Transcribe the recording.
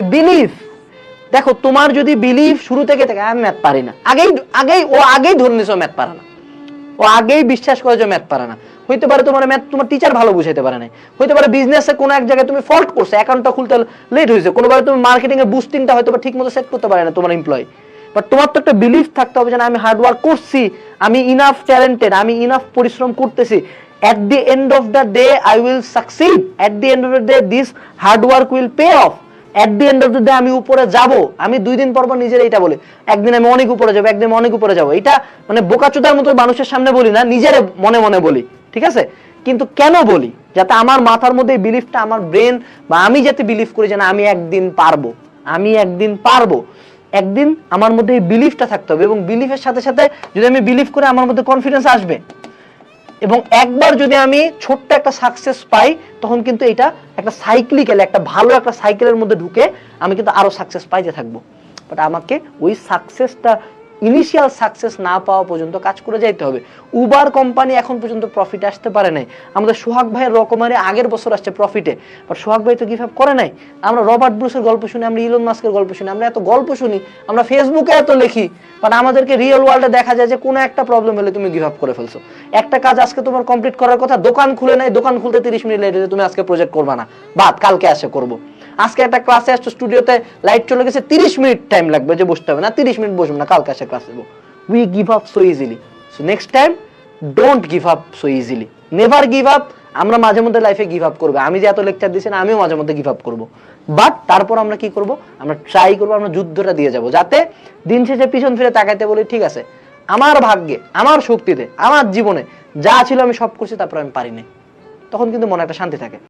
Believe দেখো, তোমার যদি বিলিভ শুরু থেকে থাকে, আমি ম্যাথ পারি না। আগেই আগেই, ও আগেই ধরে নিছো ম্যাথ পারে না। ও আগেই বিশ্বাস করে যে ম্যাথ পারে না। হইতে পারে তোমার ম্যাথ তোমার টিচার ভালো বুঝাইতে পারে না হইতে পারে বিজনেসে কোনো এক জায়গায় তুমি ফল্ট করছ অ্যাকাউন্টটা খুলতে লেট হয়েছে কোনোবার তুমি মার্কেটিং এর বুস্টিংটা হয়তো ঠিক মতো সেট করতে পারে না তোমার এমপ্লয় বাট তোমার তো একটা বিলিফ থাকতে হবে যে আমি হার্ড ওয়ার্ক করছি, আমি ইনাফ ট্যালেন্টেড আমি ইনাফ পরিশ্রম করতেছি। At the end of the day, i will succeed. At the end of the day this hard work will pay off at the end of the day, আমি উপরে যাব। আমি দুই দিন পর পর নিজের এইটা বলি। একদিন আমি অনেক উপরে যাব, একদিন অনেক উপরে যাব। এটা মানে বোকাচোদার মতো মানুষের সামনে বলি না, নিজের মনে মনে বলি। ঠিক আছে? কিন্তু কেন বলি? যাতে আমার মাথার মধ্যে বিলিফটা আমার ব্রেন বা আমি যাতে বিলিভ করি যে না, আমি একদিন পারব। আমি একদিন পারব। একদিন আমার মধ্যে এই বিলিফটা থাকতে হবে এবং বিলিফের সাথে সাথে যদি আমি বিলিভ করে আমার মধ্যে কনফিডেন্স আসবে এবং একবার যদি আমি ছোট্ট একটা সাকসেস পাই, তখন কিন্তু এটা একটা সাইক্লিক্যাল একটা ভালো একটা সাইকেলের মধ্যে ঢুকে আমি কিন্তু আরও সাকসেস পাইতে থাকব। বাট আমাকে ওই সাকসেসটা ইনিশিয়াল সাকসেস না পাওয়া পর্যন্ত কাজ করে যাইতে হবে। উবার কোম্পানি এখন পর্যন্ত প্রফিট আসতে পারে নাই। আমাদের সোহাগ ভাইয়ের রকমারি আগের বছর আসছে প্রফিটে বাট সোহাগ ভাই তো গিভ আপ করে নাই। আমরা রবার্ট ব্রুসের গল্প শুনি, আমরা ইলন মাস্কের গল্প শুনি, আমরা এত গল্প শুনি, আমরা ফেসবুকে এত লিখি বাট আমাদেরকে রিয়েল ওয়ার্ল্ডে দেখা যায় যে কোনো একটা প্রবলেম হলে তুমি গিভ আপ করে ফেলছো। একটা কাজ আজকে তোমার কমপ্লিট করার কথা, দোকান খুলে নাই, দোকান খুলতে তিরিশ মিনিট লেট তুমি আজকে প্রজেক্ট করবা না। বাদ, কালকে আসে করব। আজকে একটা ক্লাসে আসছো স্টুডিওতে লাইট চলে গেছে, তিরিশ মিনিট টাইম লাগবে যে বসতে হবে না, তিরিশ মিনিট বসবো না, কালকে আসে ক্লাস দেবো we give up so easily so next time don't give up so easily never give up আমরা মাঝে মধ্যে লাইফে গিভ আপ করব। আমি যে এত লেকচার দিচ্ছি না, আমিও মাঝে মধ্যে গিভ আপ করব। বাট তারপর আমরা কি করব? আমরা ট্রাই করব, আমরা যুদ্ধটা দিয়ে যাব, যাতে দিন শেষে পিছন ফিরে তাকাইতে বলি, ঠিক আছে, আমার ভাগ্যে, আমার শক্তিতে, আমার জীবনে যা ছিল আমি সব করছি, তারপর আমি পারিনি। তখন কিন্তু মনে একটা শান্তি থাকে।